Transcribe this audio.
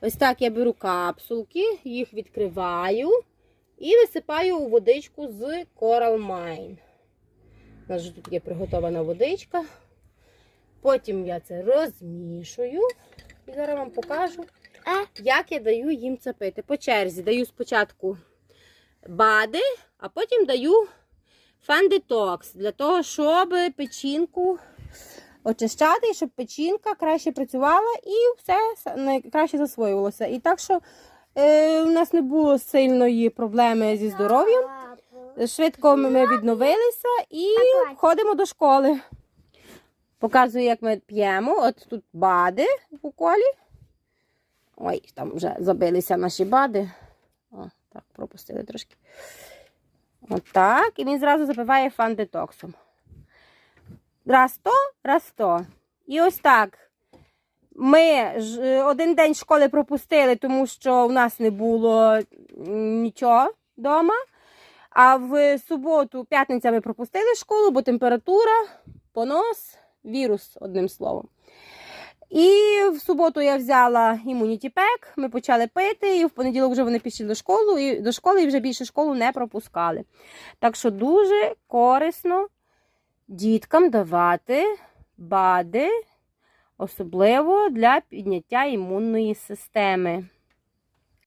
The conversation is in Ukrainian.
Ось так я беру капсулки, їх відкриваю і висипаю у водичку з Coral Mine. У нас вже тут є приготована водичка. Потім я це розмішую. І зараз вам покажу, як я даю їм це пити. По черзі даю спочатку бади, а потім даю фендетокс для того, щоб печінку очищати, щоб печінка краще працювала і все найкраще засвоювалося. І так що е, у нас не було сильної проблеми зі здоров'ям. Швидко ми відновилися і ходимо до школи. Показую, як ми п'ємо. От тут бади у колі. Ой, там вже забилися наші бади. О, так, пропустили трошки. Отак. І він зразу запиває фан-детоксом. Раз то, раз то. І ось так. Ми е, один день школи пропустили, тому що у нас не було нічого вдома. А в суботу, п'ятниця ми пропустили школу, бо температура, понос, вірус, одним словом. І в суботу я взяла імуніті пек, ми почали пити, і в понеділок вже вони пішли до школи, і до школи і вже більше школу не пропускали. Так що дуже корисно діткам давати бади, особливо для підняття імунної системи.